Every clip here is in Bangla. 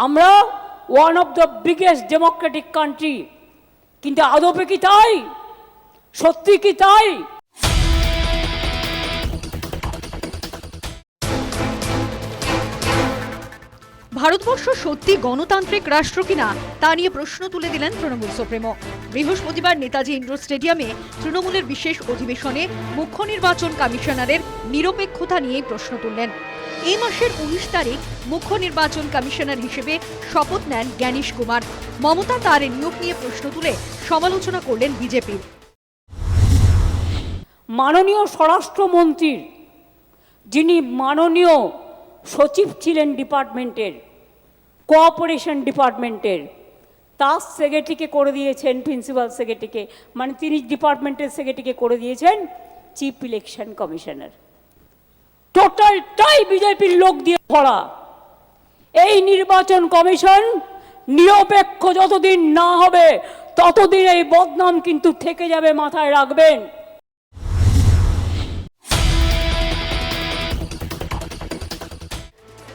আমরা one of the biggest democratic country কিন্তু আদপে কি তাই? সত্যি কি তাই? ভারতবর্ষ সত্যি গণতান্ত্রিক রাষ্ট্র কিনা তা নিয়ে প্রশ্ন তুলে দিলেন তৃণমূল সুপ্রিমো। বৃহস্পতিবার নেতাজি ইন্ডোর স্টেডিয়ামে তৃণমূলের বিশেষ অধিবেশনে মুখ্য নির্বাচন কমিশনারের নিরপেক্ষতা নিয়ে প্রশ্ন তুললেন। এই মাসের উনিশ তারিখ মুখ্য নির্বাচন কমিশনার হিসেবে শপথ নেন জ্ঞানীশ কুমার। মমতা তার নিয়োগ নিয়ে প্রশ্ন তুলে সমালোচনা করলেন বিজেপির মাননীয় স্বরাষ্ট্রমন্ত্রীর যিনি মাননীয় সচিব ছিলেন ডিপার্টমেন্টের কোঅপারেশন ডিপার্টমেন্টের তার সেক্রেটারিকে করে দিয়েছেন প্রিন্সিপাল সেক্রেটারিকে মানে তিনি ডিপার্টমেন্টের সেক্রেটারিকে করে দিয়েছেন চিফ ইলেকশন কমিশনার টোটালটাই বিজেপির লোক দিয়ে ভরা। এই নির্বাচন কমিশন নিরপেক্ষ যতদিন না হবে, ততদিন এই বদনাম কিন্তু থেকে যাবে মাথায় রাখবেন।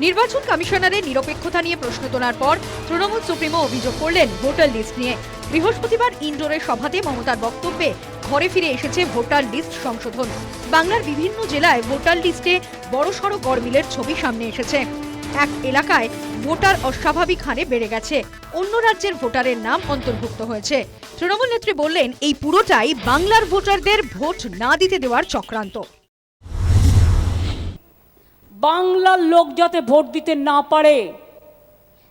নির্বাচন কমিশনারের নিরপেক্ষতা নিয়ে প্রশ্ন তোলার পর তৃণমূল সুপ্রিমো অভিযোগ করলেন ভোটার লিস্ট নিয়ে। বৃহস্পতিবার ইন্ডোরের সভাতে মমতার বক্তব্যে ঘরে ফিরে এসেছে ভোটার লিস্ট সংশোধন। বাংলার বিভিন্ন জেলায় ভোটার লিস্টে বড়সড় গড়মিলের ছবি সামনে এসেছে। এক এলাকায় ভোটার অস্বাভাবিক হারে বেড়ে গেছে। অন্য রাজ্যের ভোটারের নাম অন্তর্ভুক্ত হয়েছে। তৃণমূল নেত্রী বললেন, এই পুরোটাই বাংলার ভোটারদের ভোট না দিতে দেওয়ার চক্রান্ত। বাংলার লোক যাতে ভোট দিতে না পারে,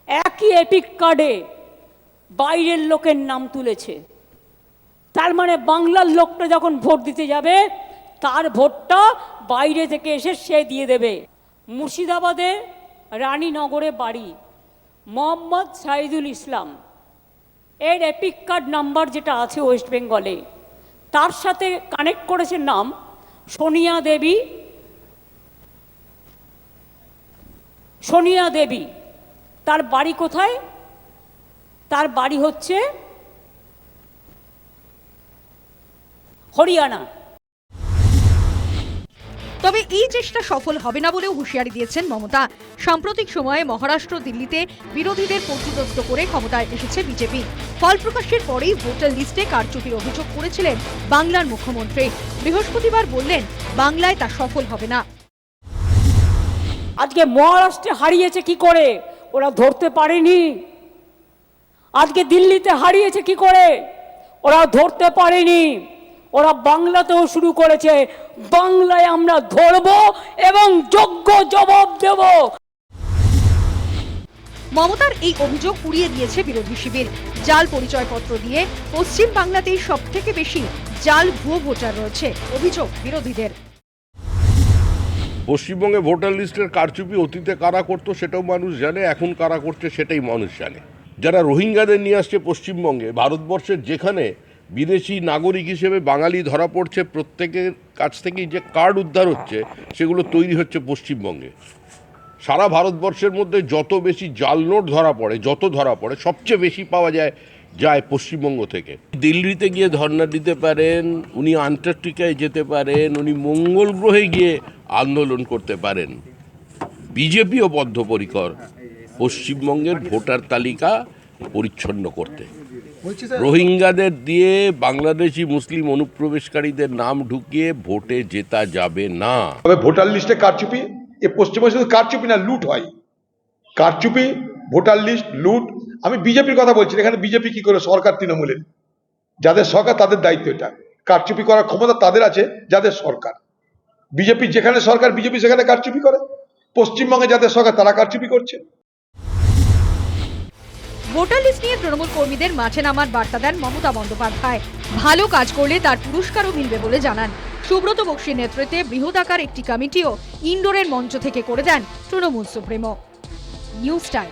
একই এপিক কার্ডে বাইরের লোকের নাম তুলেছে। তার মানে বাংলার লোকটা যখন ভোট দিতে যাবে, তার ভোটটা বাইরে থেকে এসে সে দিয়ে দেবে। মুর্শিদাবাদে রানীনগরে বাড়ি, মোহাম্মদ সাইদুল ইসলাম। এর এপিক কার্ড নাম্বার যেটা আছে ওয়েস্ট বেঙ্গলে, তার সাথে কানেক্ট করেছে নাম সোনিয়া দেবী সোনিয়া দেবী, তার বাড়ি কোথায়? তার বাড়ি হচ্ছে হরিয়ানা। তবে এই চেষ্টা সফল হবে না বলেও হুঁশিয়ারি দিয়েছেন মমতা। সাম্প্রতিক সময়ে মহারাষ্ট্র, দিল্লিতে বিরোধীদের পর্যদস্ত করে ক্ষমতায় এসেছে বিজেপি। ফল প্রকাশের পরেই ভোটার লিস্টে কারচুপির অভিযোগ করেছিলেন বাংলার মুখ্যমন্ত্রী। বৃহস্পতিবার বললেন, বাংলায় তা সফল হবে না। আজকে মহারাষ্ট্রে হারিয়েছে কি করে? ওরা ধরতে পারেনি। আজকে দিল্লিতে হারিয়েছে কি করে? ওরা ধরতে পারেনি। ওরা বাংলাতেও শুরু করেছে। বাংলায় আমরা ধরব এবং যোগ্য জবাব দেব। মমতার এই অভিযোগ উড়িয়ে দিয়েছে বিরোধী শিবির। জাল পরিচয়পত্র দিয়ে পশ্চিম বাংলাতেই সব থেকে বেশি জাল ভুয়ো ভোটার রয়েছে, অভিযোগ বিরোধীদের। পশ্চিমবঙ্গে ভোটার লিস্টের কারচুপি অতীতে কারা করতো সেটাও মানুষ জানে, এখন কারা করছে সেটাই মানুষ জানে। যারা রোহিঙ্গাদের নিয়ে আসছে পশ্চিমবঙ্গে, ভারতবর্ষের যেখানে বিদেশি নাগরিক হিসেবে বাঙালি ধরা পড়ছে, প্রত্যেকের কাছ থেকেই যে কার্ড উদ্ধার হচ্ছে, সেগুলো তৈরি হচ্ছে পশ্চিমবঙ্গে। সারা ভারতবর্ষের মধ্যে যত বেশি জাল নোট ধরা পড়ে, যত ধরা পড়ে, সবচেয়ে বেশি পাওয়া যায় যায় পশ্চিমবঙ্গ থেকে। দিল্লিতে গিয়ে ধর্না দিতে পারেন, উনি আন্টার্কটিকায় যেতে পারেন, উনি মঙ্গল গ্রহে গিয়ে আন্দোলন করতে পারেন। বিজেপিও বদ্ধপরিকর। পশ্চিমবঙ্গের ভোটার তালিকা পরিচ্ছন্ন করতে। রোহিঙ্গাদের দিয়ে বাংলাদেশি মুসলিম অনুপ্রবেশকারীদের নাম ঢুকিয়ে ভোটে জেতা যাবে না। তবে ভোটার লিস্টে কারচুপি? এ পশ্চিমবঙ্গে শুধু কারচুপি না লুট হয়। কারচুপি ভোটার লিস্ট লুট। আমি বিজেপির কথা বলছি না, এখানে বিজেপি কি করে? সরকার তৃণমূলের। যাদের সরকার তাদের দায়িত্ব এটা। কারচুপি করার ক্ষমতা তাদের আছে যাদের সরকার। বিজেপি যেখানে সরকার, বিজেপি সেখানে কারচুপি করে। পশ্চিমবঙ্গে যাদের সরকার, তারা কারচুপি করছে। ভোটার লিস্ট নিয়ে তৃণমূল কর্মীদের মাঠে নামার বার্তা দেন মমতা বন্দ্যোপাধ্যায়। ভালো কাজ করলে তার পুরস্কারও মিলবে বলে জানান। সুব্রত বক্সির নেতৃত্বে বৃহদাকার একটি কমিটিও ইন্ডোরের মঞ্চ থেকে করে দেন তৃণমূল সুপ্রিমো। News time.